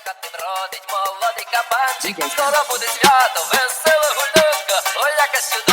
хати родить молодий кабанчик, скоро буде свято, весела гулянка, ой, яка чудова,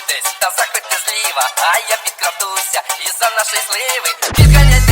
тушуйтесь та заходьте зліва, а я підкрадуся і за нашої сливи. Підганяйте